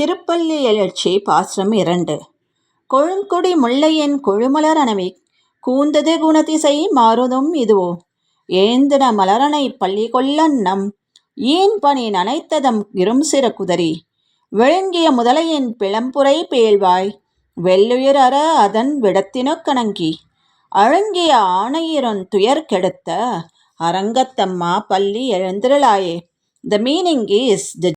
திருப்பள்ளி எழுச்சி பாசுரம் இரண்டு. கொழுங்குடி முல்லையின் கொழுமலர் அணவி கூந்தது குணதிசை மாறுதும் இதுவோ. ஏந்தின மலரனை பள்ளி கொள்ளன்னம் ஈன் பணி நனைத்ததம் இரும் சிறு குதறி. விழுங்கிய முதலையின் பிளம்புரை பேழ்வாய் வெள்ளுயிர் அற அதன் விடத்தினு கணங்கி. அழுங்கிய ஆணையிரொன் துயர் கெடுத்த அரங்கத்தம்மா பள்ளி எழுந்திரளாயே. The meaning is the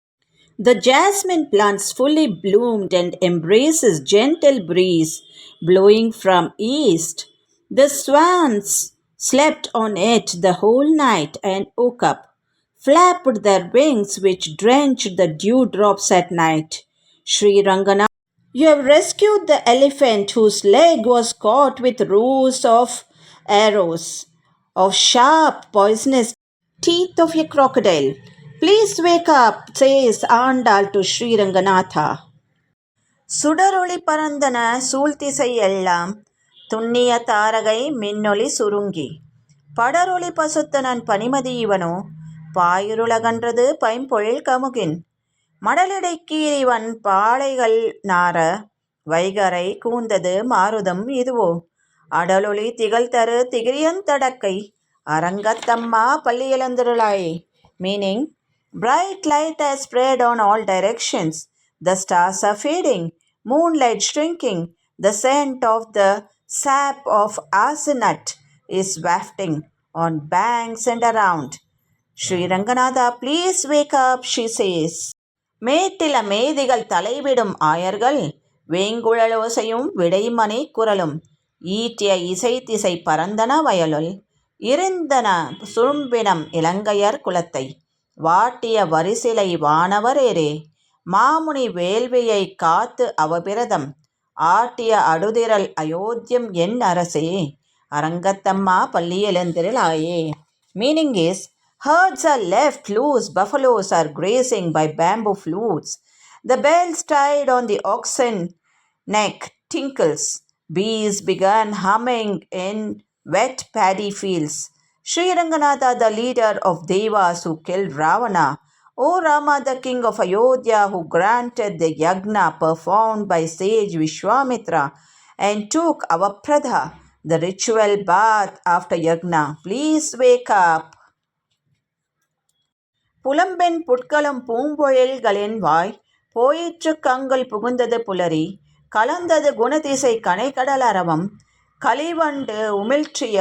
The jasmine plants fully bloomed and embraces gentle breeze blowing from east. The swans slept on it the whole night and woke up, flapped their wings which drenched the dewdrops at night. Sri Rangana, you have rescued the elephant whose leg was caught with rows of arrows of sharp poisonous teeth of a crocodile. Please wake up says Andal to Sriranganatha சுடரொளி பரந்தன சூழ்த்திசை எல்லாம் துண்ணிய தாரகை மின்னொளி சுருங்கி. படரொளி பசுத்தனன் பனிமதி இவனோ பாயிருளகன்றது பைம்பொழில் கமுகின். மடலிடை கீறிவன் பாளைகள் நார வைகரை கூந்தது மாருதம் இதுவோ. அடலொளி திகழ் தரு திகிரியந்தடக்கை அரங்கத்தம்மா பள்ளியலந்திருளாயே meaning Bright light has spread on all directions. The stars are fading, moonlight shrinking. The scent of the sap of asinut is wafting on banks and around. Sri Ranganatha, please wake up, she says. மேட்டில மேதிகள் தலைவிடும் ஆயர்கள் வேங்குழலோசையும் விடைமணி குரலும் ஈட்டிய இசை திசை பரந்தன வயலுள் இருந்தன சுரும்பினம் இலங்கையர் குலத்தை வாட்டிய வரிசிலை வானவரேரே மாமுனி வேள்வியை காத்து அவபிரதம் ஆட்டிய அடுதிரல் அயோத்தியம் என் அரசே அரங்கத்தம்மா பள்ளியெழுந்திரளாயே meaning is herds are left loose buffaloes are grazing by bamboo flutes the bells tied on the oxen neck tinkles bees began humming in wet paddy fields Sri Ranganatha, the leader of Devas who killed Ravana, O Rama, the king of Ayodhya, who granted the yagna performed by sage Vishwamitra and took our pradha, the ritual bath after yagna, please wake up. புலம்பெண் புட்களும் பூம்பொழில்களின் வாய் போயிற்று கங்கள் புகுந்தது புலரி கலந்தது குணதிசை கனைக்கடல் அரவம் கலிவண்டு உமிழ்ற்றிய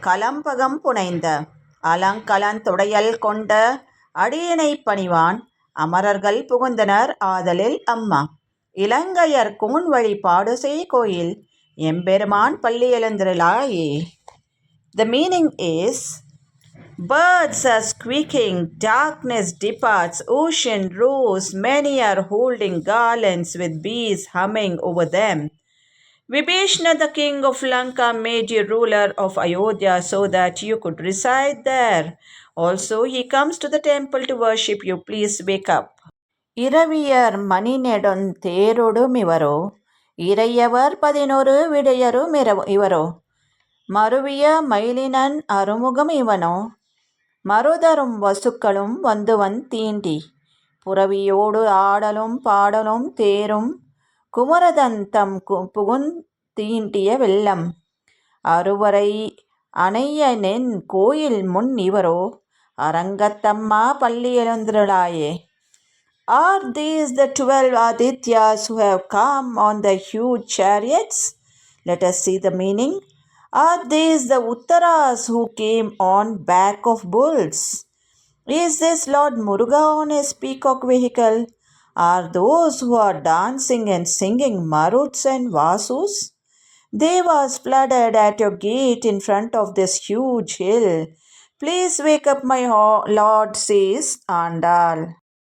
கலம்பகம் புனைந்த அலங்கலந்துடையல் கொண்ட அடியனை பணிவான். அமரர்கள் புகுந்தனர் ஆதலில் அம்மா. இலங்கையர் கூன் வழி பாடுசெய் கோயில். எம்பெருமான் பள்ளி எழுந்திரலாயே. The meaning is Birds are squeaking, darkness departs, ocean roars, many are holding garlands with bees humming over them. Vibhishna, the king of Lanka, made you ruler of Ayodhya so that you could reside there. Also, he comes to the temple to worship you. Please wake up. இரவியர் மணி நெடுந் தேரொடும் இவரோ இறையவர் பதினொரு விடையரும் இவரோ மருவிய மயிலினன் அருமுகம் இவனோ மருதரும் வசுக்களும் வந்துவன் தீண்டி புறவியோடு ஆடலும் பாடலும் தேரும் குமரதந்தம் புகுந் தீண்டிய வெள்ளம் அறுவரை அணையனென் கோயில் முன் இவரோ அரங்கத்தம்மா பள்ளி எழுந்திரளாயே Are these the twelve Adityas who have come on the huge chariots? Let us see the meaning. Are these the Uttaras who came on back of bulls? Is this Lord Muruga on his peacock vehicle? Are those who are dancing and singing Maruts and Vasus? Devas flooded at your gate in front of this huge hill. Please wake up, my Lord, says Andal.